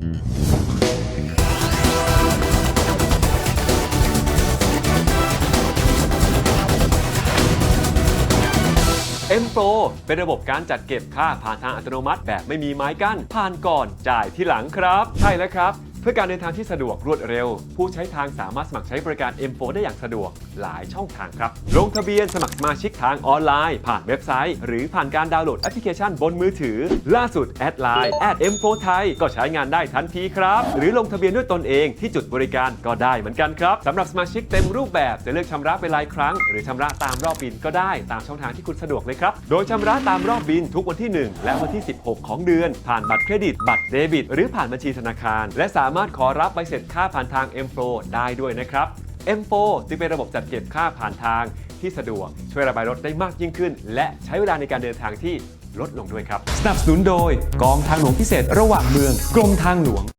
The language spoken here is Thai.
M Pro เป็นระบบการจัดเก็บค่าผ่านทางอัตโนมัติแบบไม่มีไม้กั้นผ่านก่อนจ่ายที่หลังครับ ใช่แล้วครับเพื่อการเดินทางที่สะดวกรวดเร็ว ผู้ใช้ทางสามารถสมัครใช้บริการ M Pro ได้อย่างสะดวกหลายช่องทางครับ ลงทะเบียนสมัครสมาชิกทางออนไลน์ ผ่านเว็บไซต์ หรือผ่านการดาวน์โหลดแอปพลิเคชันบนมือถือ ล่าสุดแอดไลน์แอด M Pro ไทยก็ใช้งานได้ทันทีครับ หรือลงทะเบียนด้วยตนเองที่จุดบริการก็ได้เหมือนกันครับสำหรับสมาชิกเต็มรูปแบบจะเลือกชำระเป็นรายครั้ง หรือชำระตามรอบบินก็ได้ตามช่องทางที่คุณสะดวกเลยครับ โดยชำระตามรอบบินทุกวันที่ 1 และวันที่ 16 ของเดือน ผ่านบัตรเครดิต บัตรเดบิต หรือผ่านบัญชีธนาคาร และสามารถขอรับใบเสร็จค่าผ่านทาง m f l o ได้ด้วยนะครับ M Pro จึงเป็นระบบจัดเก็บค่าผ่านทางที่สะดวก ช่วยระบายรถได้มากยิ่งขึ้น และใช้เวลาในการเดินทางที่ลดลงด้วยครับ สนับสนุนโดยกองทางหลวงพิเศษระหว่างเมือง กรมทางหลวง